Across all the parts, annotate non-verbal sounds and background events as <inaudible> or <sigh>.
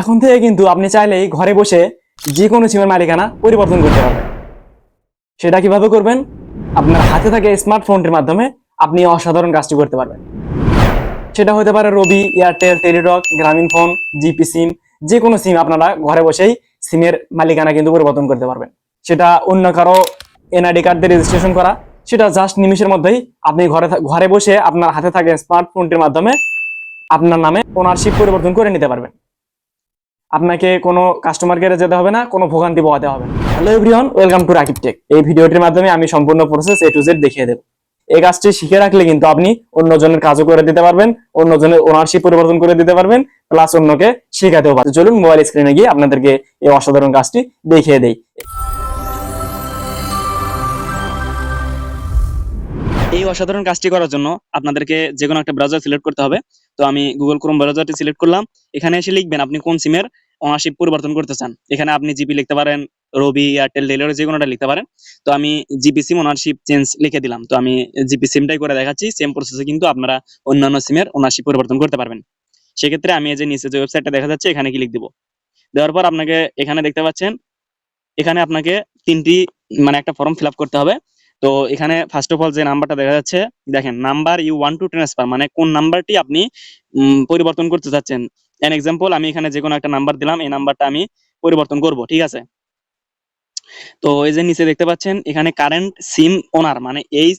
এখন থেকে কিন্তু আপনি চাইলেই ঘরে বসে যে কোনো সিমের মালিকানা পরিবর্তন করতে পারবেন। সেটা কীভাবে করবেন? আপনার হাতে থাকে স্মার্টফোনটির মাধ্যমে আপনি অসাধারণ কাজটি করতে পারবেন। সেটা হতে পারে Robi, Airtel, Teletalk, Grameenphone, GP sim যে কোনো সিম আপনারা ঘরে বসেই সিমের মালিকানা কিন্তু পরিবর্তন করতে পারবেন। সেটা অন্য কারও এনআইডি কার্ড দিয়ে রেজিস্ট্রেশন করা, সেটা জাস্ট নিমিশের মধ্যেই আপনি ঘরে ঘরে বসে আপনার হাতে থাকে স্মার্টফোনটির মাধ্যমে আপনার নামে ওনারশিপ পরিবর্তন করে নিতে পারবেন। আপনাকে কোনো কাস্টমার কেয়ারে যেতে হবে না, কোনো ভোগান্তি পোহাতে হবে না। Hello everyone welcome to Rakib tech এই ভিডিওটির মাধ্যমে আমি সম্পূর্ণ প্রসেস এ টু জেড দেখিয়ে দেবো। এই কাজটি শিখে রাখলে কিন্তু আপনি অন্যজনের কাজও করে দিতে পারবেন, অন্যজনের ওনারশিপ পরিবর্তন করে দিতে পারবেন প্লাস অন্যকে শেখাতেও পারবেন। চলুন মোবাইল স্ক্রিনে গিয়ে আপনাদেরকে এই অসাধারণ কাজটি দেখিয়ে দেই। এই অসাধারণ কাজটি করার জন্য আপনাদেরকে যে কোনো একটা ব্রাউজার সিলেক্ট করতে হবে। তো আমি গুগল ক্রোম ব্রাউজারটি সিলেক্ট করলাম। এখানে এসে লিখবেন আপনি কোন সিমের ওনারশিপ পরিবর্তন করতে চান। এখানে আপনি জিপি লিখতে পারেন, রবি, এয়ারটেল ডেলিভার যে কোনোটা লিখতে পারেন। তো আমি জিপি সিম ওনারশিপ চেঞ্জ লিখে দিলাম। তো আমি জিপি সিমটাই করে দেখাচ্ছি। সেম প্রসেসে কিন্তু আপনারা অন্যান্য সিমের ওনারশিপ পরিবর্তন করতে পারবেন। সেক্ষেত্রে আমি এই যে নিচে যে ওয়েবসাইটটা দেখা যাচ্ছে, এখানে ক্লিক দিব। দেওয়ার পর আপনাকে এখানে দেখতে পাচ্ছেন, এখানে আপনাকে তিনটি মানে একটা ফর্ম ফিল করতে হবে। তো এখানে ফার্স্ট অফ অল যে নাম্বারটা দেখা যাচ্ছে, দেখেন number U one two transfer মানে কোন নাম্বারটি আপনি পরিবর্তন করতে চাচ্ছেন। এন এক্সাম্পল আমি এখানে যে কোনো একটা নাম্বার দিলাম, এই নাম্বারটা আমি পরিবর্তন করব, ঠিক আছে? তো এই যে নিচে দেখতে পাচ্ছেন, এখানে কারেন্ট সিম ওনার মানে এই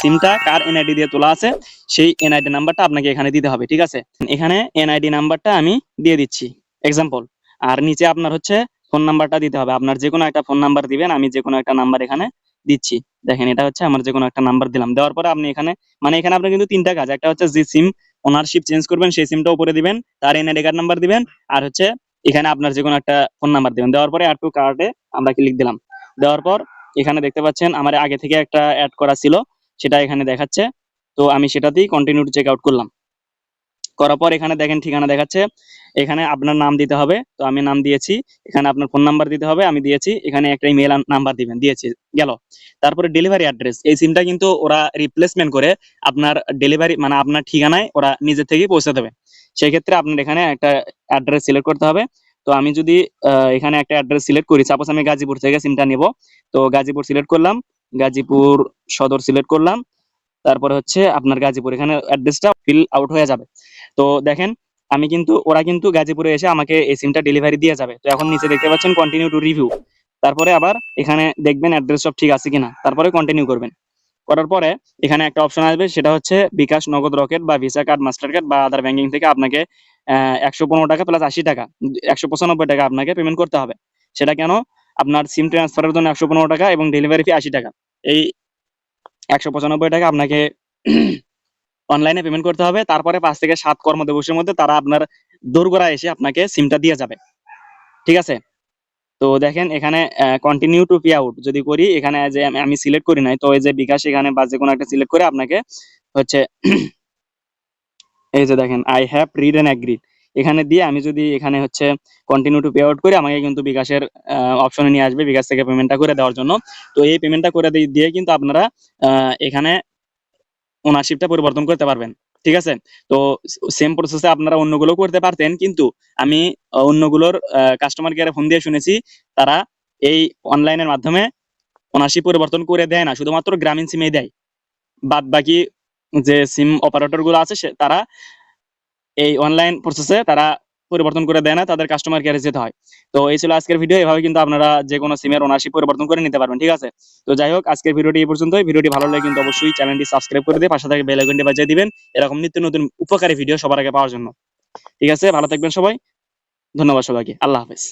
সিমটা কার এনআইডি দিয়ে তোলা আছে, সেই এনআইডি নাম্বারটা আপনাকে এখানে দিতে হবে, ঠিক আছে? এখানে এনআইডি নাম্বারটা আমি দিয়ে দিচ্ছি এক্সাম্পল আর নিচে আপনার হচ্ছে ফোন নাম্বারটা দিতে হবে, আপনার যে কোনো একটা ফোন নাম্বার দিবেন, আমি যে কোনো একটা নাম্বার এখানে দিচ্ছি। দেখেন, এটা হচ্ছে আমার যে কোনো একটা নাম্বার দিলাম, দেওয়ার পরে আপনি এখানে মানে এখানে আপনার কিন্তু তিনটা কাজ, একটা হচ্ছে যে সিম ওনারশিপ চেঞ্জ করবেন, সেই সিমটা উপরে দিবেন, তার এনআইডি কার্ড নাম্বার দিবেন, আর হচ্ছে এখানে আপনার যে কোনো একটা ফোন নাম্বার দিবেন। দেওয়ার পরে অ্যাড টু কার্ডে আমরা ক্লিক দিলাম। দেওয়ার পর এখানে দেখতে পাচ্ছেন আমার আগে থেকে একটা অ্যাড করা ছিল, সেটা এখানে দেখাচ্ছে। তো আমি সেটাতেই কন্টিনিউ চেক আউট করলাম। করার পর এখানে দেখেন ঠিকানা দেখাচ্ছে। এখানে আপনার নাম দিতে হবে। তো আমি নাম দিয়েছি। এখানে আপনার ফোন নাম্বার দিতে হবে। আমি দিয়েছি। এখানে একটা ইমেল নাম্বার দিবেন। দিয়েছি। গেল। তারপরে ডেলিভারি অ্যাড্রেস এই সিমটা কিন্তু ওরা রিপ্লেসমেন্ট করে আপনার ডেলিভারি মানে আপনার ঠিকানায় ওরা নিজে থেকেই পৌঁছে দেবে। সেই ক্ষেত্রে আপনার এখানে একটা অ্যাড্রেস সিলেক্ট করতে হবে। তো আমি যদি এখানে একটা অ্যাড্রেস সিলেক্ট করি সাপোজ আমি গাজীপুর থেকে সিমটা নিব। তো গাজীপুর সিলেক্ট করলাম। গাজীপুর সদর সিলেক্ট করলাম। তারপরে হচ্ছে আপনার গাজীপুর। এখানে অ্যাড্রেসটা ফিল আউট হয়ে যাবে। তো দেখেন, আমি কিন্তু, ওরা কিন্তু গাজীপুরে এসে আমাকে এই সিমটা ডেলিভারি দিয়ে যাবে। তো এখন নিচে দেখতে পাচ্ছেন কন্টিনিউ টু রিভিউ তারপরে আবার এখানে দেখবেন অ্যাড্রেস সব ঠিক আছে কিনা। তারপরে কন্টিনিউ করবেন। করার পরে এখানে একটা অপশন আসবে, সেটা হচ্ছে বিকাশ নগদ রকেট বা ভিসা কার্ড মাস্টার কার্ড বা আদার ব্যাংকিং থেকে আপনাকে একশো পনেরো টাকা প্লাস আশি টাকা, একশো পঁচানব্বই টাকা আপনাকে পেমেন্ট করতে হবে। সেটা কেন? আপনার সিম ট্রান্সফারের জন্য একশো পনেরো টাকা এবং ডেলিভারি ফি আশি টাকা। এই একশো পঁচানব্বই টাকা আপনাকে <clears throat> অনলাইনে পেমেন্ট করতে হবে। তারপরে পাঁচ থেকে সাত কর্মদিবসের মধ্যে তারা আপনার দোরগোড়া এসে আপনাকে সিমটা দিয়ে যাবে। ঠিক আছে? তো দেখেন এখানে কন্টিনিউ টু পে আউট যদি করি, এখানে যে আমি- সিলেক্ট করি নাই, তো এই যে বিকাশ এখানে বা যে কোনো একটা সিলেক্ট করে আপনাকে হচ্ছে <clears throat> এই যে দেখেন I have read and agreed এখানে দিয়ে আমি যদি এখানে হচ্ছে কন্টিনিউ টু পে আউট করি আমাকে কিন্তু বিকাশের অপশনে নিয়ে আসবে বিকাশ থেকে পেমেন্টটা করে দেওয়ার জন্য। তো এই পেমেন্টটা করে দিয়ে কিন্তু আপনারা এখানে ওনারশিপটা পরিবর্তন করতে পারবেন। ঠিক আছে? তো সেম প্রসেসে আপনারা অন্যগুলো করতে পারতেন, কিন্তু আমি অন্যগুলোর কাস্টমার কেয়ারে ফোন দিয়ে শুনেছি, তারা এই অনলাইনের মাধ্যমে ওনারশিপ পরিবর্তন করে দেয় না, শুধুমাত্র গ্রামীণ সিমেই দেয়। বাদ বাকি যে সিম অপারেটরগুলো আছে তারা এই অনলাইন প্রসেসে তারা পরিবর্তন করে দেয় না, তাদের কাস্টমার কেয়ারে যেতে হয়। তো এই ছিল আজকের ভিডিও এভাবে কিন্তু আপনারা যে কোনো সিমের ওনারশিপ পরিবর্তন করে নিতে পারবেন, ঠিক আছে? তো যাই হোক, আজকের ভিডিওটি এই পর্যন্তই। ভিডিওটি ভালো লাগে কিন্তু অবশ্যই চ্যানেলটি সাবস্ক্রাইব করে দিয়ে পাশে থেকে বেল আইকনটি বাজিয়ে দিবেন। এরকম নিত্য নতুন উপকারী ভিডিও সবার আগে পাওয়ার জন্য। ঠিক আছে? ভালো থাকবেন সবাই। ধন্যবাদ সবাইকে। আল্লাহ হাফেজ।